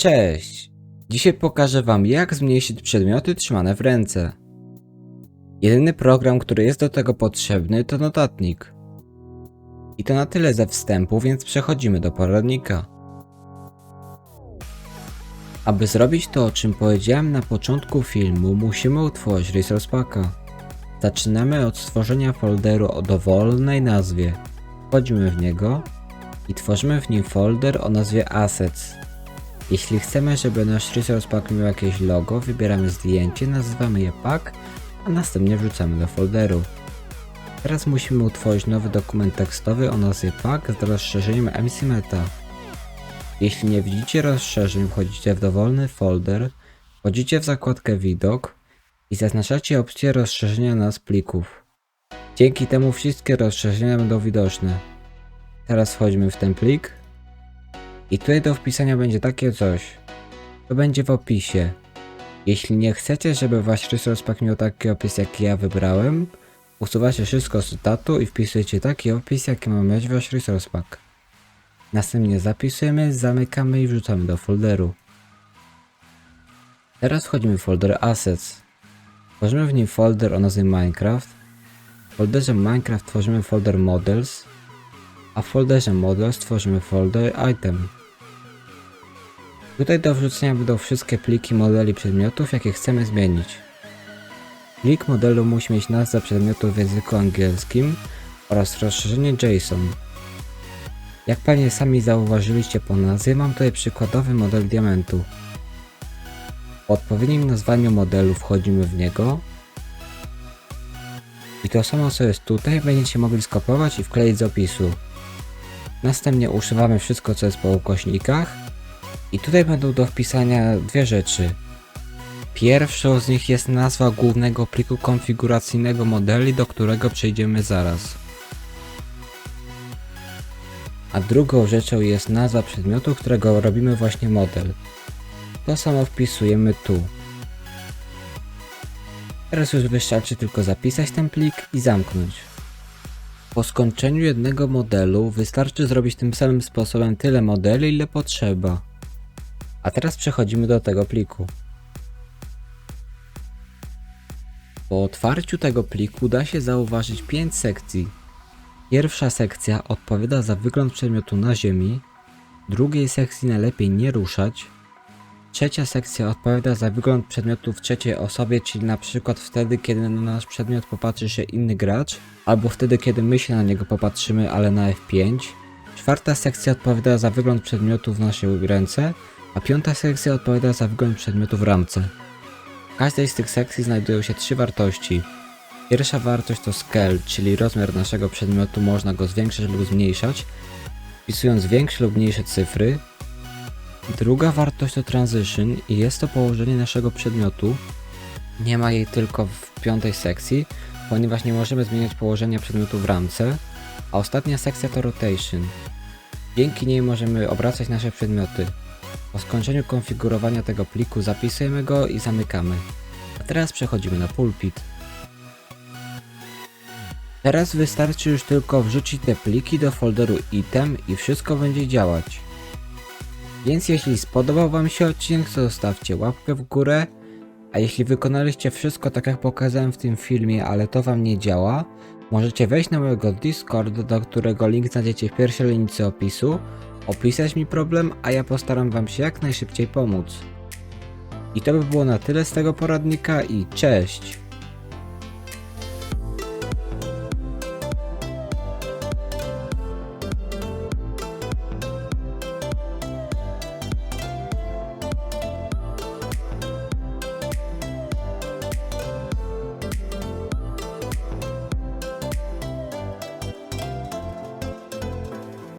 Cześć! Dzisiaj pokażę Wam jak zmniejszyć przedmioty trzymane w ręce. Jedyny program, który jest do tego potrzebny to notatnik. I to na tyle ze wstępu, więc przechodzimy do poradnika. Aby zrobić to, o czym powiedziałem na początku filmu, musimy utworzyć Resource Packa. Zaczynamy od stworzenia folderu o dowolnej nazwie. Wchodzimy w niego i tworzymy w nim folder o nazwie Assets. Jeśli chcemy, żeby nasz Resource Pack miał jakieś logo, wybieramy zdjęcie, nazywamy je Pack, a następnie wrzucamy do folderu. Teraz musimy utworzyć nowy dokument tekstowy o nazwie Pack z rozszerzeniem MCMeta. Jeśli nie widzicie rozszerzeń, wchodzicie w dowolny folder, wchodzicie w zakładkę Widok i zaznaczacie opcję rozszerzenia nazw plików. Dzięki temu wszystkie rozszerzenia będą widoczne. Teraz wchodzimy w ten plik i tutaj do wpisania będzie takie coś. To będzie w opisie. Jeśli nie chcecie, żeby wasz resource pack miał taki opis jaki ja wybrałem, usuwacie wszystko z cytatu i wpisujecie taki opis jaki ma mieć wasz resource pack. Następnie zapisujemy, zamykamy i wrzucamy do folderu. Teraz wchodzimy w folder Assets. Tworzymy w nim folder o nazwie Minecraft. W folderze Minecraft tworzymy folder Models, a w folderze Models tworzymy folder Item. Tutaj do wrzucenia będą wszystkie pliki modeli przedmiotów, jakie chcemy zmienić. Plik modelu musi mieć nazwę przedmiotu w języku angielskim oraz rozszerzenie JSON. Jak pewnie sami zauważyliście po nazwie, mam tutaj przykładowy model diamentu. Po odpowiednim nazwaniu modelu wchodzimy w niego i to samo co jest tutaj będziecie mogli skopiować i wkleić z opisu. Następnie używamy wszystko co jest po ukośnikach i tutaj będą do wpisania dwie rzeczy. Pierwszą z nich jest nazwa głównego pliku konfiguracyjnego modeli, do którego przejdziemy zaraz. A drugą rzeczą jest nazwa przedmiotu, którego robimy właśnie model. To samo wpisujemy tu. Teraz już wystarczy tylko zapisać ten plik i zamknąć. Po skończeniu jednego modelu wystarczy zrobić tym samym sposobem tyle modeli, ile potrzeba. A teraz przechodzimy do tego pliku. Po otwarciu tego pliku da się zauważyć 5 sekcji. Pierwsza sekcja odpowiada za wygląd przedmiotu na ziemi, drugiej sekcji najlepiej nie ruszać, trzecia sekcja odpowiada za wygląd przedmiotu w trzeciej osobie, czyli na przykład wtedy, kiedy na nasz przedmiot popatrzy się inny gracz, albo wtedy, kiedy my się na niego popatrzymy, ale na F5. Czwarta sekcja odpowiada za wygląd przedmiotu w naszej ręce, a piąta sekcja odpowiada za wygląd przedmiotu w ramce. W każdej z tych sekcji znajdują się trzy wartości. Pierwsza wartość to scale, czyli rozmiar naszego przedmiotu można go zwiększać lub zmniejszać, wpisując większe lub mniejsze cyfry. Druga wartość to transition i jest to położenie naszego przedmiotu. Nie ma jej tylko w piątej sekcji, ponieważ nie możemy zmieniać położenia przedmiotu w ramce. A ostatnia sekcja to rotation. Dzięki niej możemy obracać nasze przedmioty. Po skończeniu konfigurowania tego pliku zapisujemy go i zamykamy. A teraz przechodzimy na pulpit. Teraz wystarczy już tylko wrzucić te pliki do folderu item i wszystko będzie działać. Więc jeśli spodobał Wam się odcinek, to zostawcie łapkę w górę, a jeśli wykonaliście wszystko tak jak pokazałem w tym filmie, ale to Wam nie działa, możecie wejść na mojego Discord, do którego link znajdziecie w pierwszej linijce opisu, opisać mi problem, a ja postaram Wam się jak najszybciej pomóc. I to by było na tyle z tego poradnika i cześć!